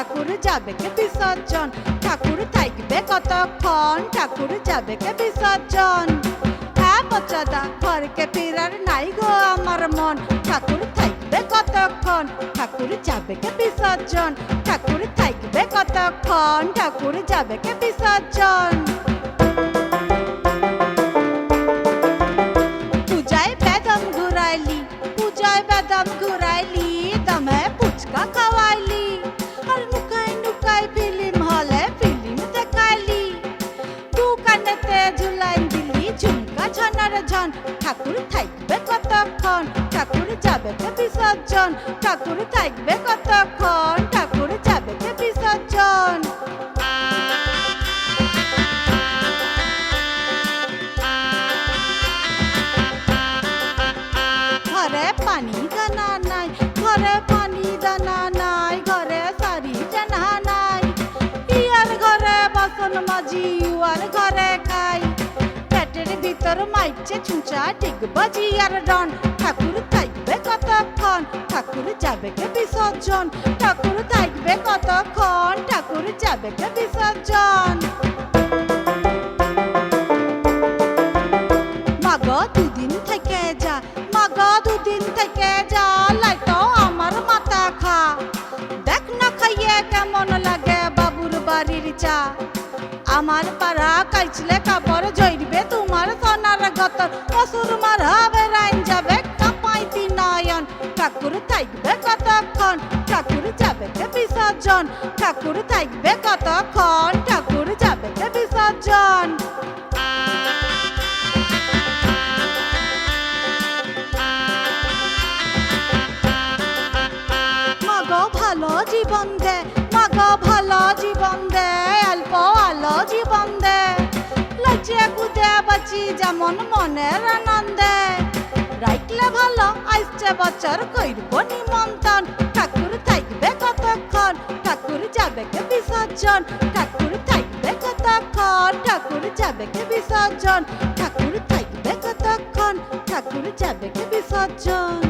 ঠাকুর যাবে কে বিসর্জন? ঠাকুর থাকবে কতক্ষণ? ঠাকুর যাবে কে বিসর্জন? হ্যাঁ বচ্চাদা ঘরকে ফিরার নাই গো আমার মন। ঠাকুর থাকবে কতক্ষণ? ঠাকুর যাবে কে বিসর্জন? ঠাকুর থাকবে কতক্ষণ? ঠাকুর যাবে কে বিসর্জন? ঝন ঠাকুর থাকবে কতক্ষণ? ঠাকুর যাবে কে বিসর্জন? ঠাকুর থাকবে কতক্ষণ? ঠাকুর যাবে কে বিসর্জন? ঘরে পানি দানা নাই, ঘরে পানি দানা নাই, ঘরে সারি জানা নাই। ইয়ার ঘরে বাসন মাজি উয়ার ঘরে খাই ভিতর মাইছে ছুঁচা ঠিক বাজি আর ডন। ঠাকুর থাকবে কতক্ষণ? ঠাকুর যাবে কে বিসর্জন? ঠাকুর থাকবে কতক্ষণ? ঠাকুর যাবে কে বিসর্জন? মাগ দুদিন থেকে যা, মাগ দুদিন থেকে যা, লাইটো আমার মাথা খা। দেখ না খাইয়ে কেমন লাগে বাবুর বাড়ির চা। আমার পাড়া কাইছিলে কাপড় জড়িবে তোমার সোনার গতর। অসুর মার হবে রাইন যাবে কাপাইতি নয়ন ঠাকুর থাকবে কতক্ষণ? ঠাকুর যাবে বিসর্জন? ঠাকুর থাকবে কতক্ষণ? ঠাকুর যাবে বিসর্জন? ভালো জীবন দে, মাগ ভালো জীবন দে। পালো জীবন দে লজ্জে বাঁচি যেমন মনের আনন্দে। রাইটলে ভালো, আইসছে বছর কইরব নিমন্ত্রণ। ঠাকুর থাকবে কতক্ষণ? ঠাকুর যাবে কে বিসর্জন? ঠাকুর থাকবে কতক্ষণ? ঠাকুর যাবে কে বিসর্জন? ঠাকুর থাকবে কতক্ষণ? ঠাকুর যাবে কে বিসর্জন?